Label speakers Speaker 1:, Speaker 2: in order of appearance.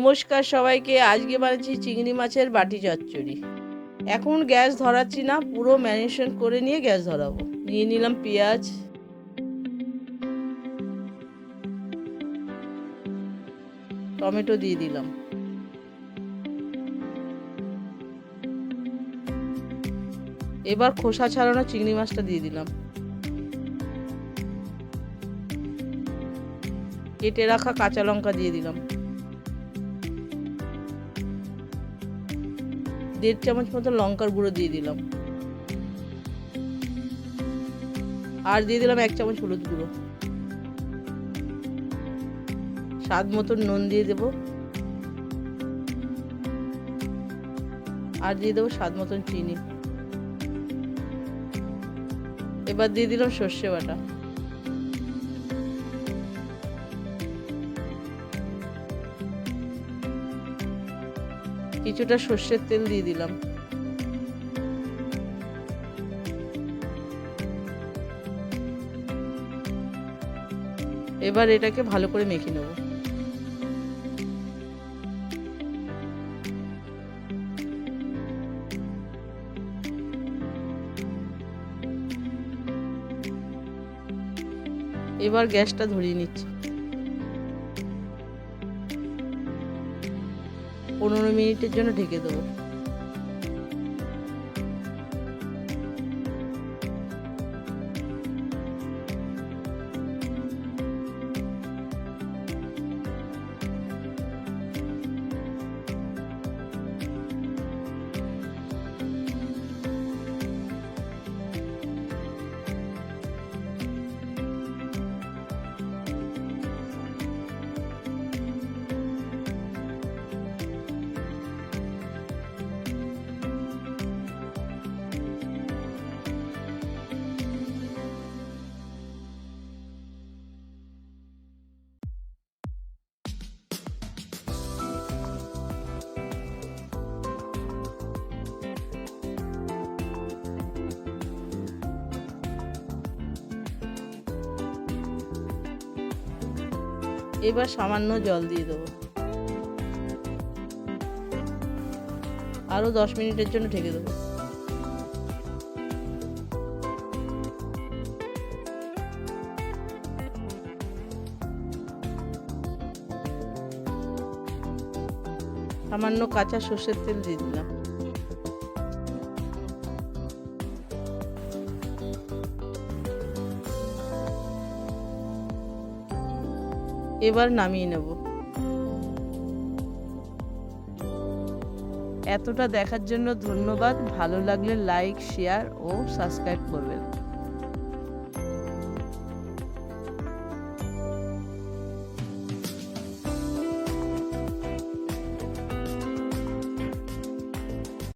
Speaker 1: নমস্কার সবাইকে, আজকে বানাচ্ছি চিংড়ি মাছের বাটি চচ্চড়ি। এখন গ্যাস ধরাচ্ছি না, পুরো ম্যারিনেশন করে নিয়ে গ্যাস ধরাবো। নিয়ে নিলাম পেঁয়াজ। টমেটো দিয়ে দিলাম। এবার খোসা ছাড়ানো চিংড়ি মাছটা দিয়ে দিলাম। কেটে রাখা কাঁচা লঙ্কা দিয়ে দিলাম। দেড় চামচ মতো লঙ্কার গুঁড়ো দিয়ে দিলাম। আর দিয়ে দিলাম এক চামচ হলুদ গুঁড়ো। স্বাদ মতো নুন দিয়ে দেব। আর দিয়ে দেবো স্বাদ মতন চিনি। এবার দিয়ে দিলাম সর্ষে বাটা। কিছুটা সর্ষের তেল দিয়ে দিলাম। এবার এটাকে ভালো করে মেখে নেব। এবার গ্যাসটা ধরিয়ে নিচ্ছি। পনেরো মিনিটের জন্য ঢেকে দেবো। এবার সামান্য জল দিয়ে দেবো। আরও দশ মিনিটের জন্য ঢেকে দেবো। সামান্য কাঁচা সর্ষের তেল দিয়ে দিলাম। এবার নামিয়ে নেব। এতটা দেখার জন্য ধন্যবাদ। ভালো লাগলে লাইক শেয়ার ও সাবস্ক্রাইব করবেন।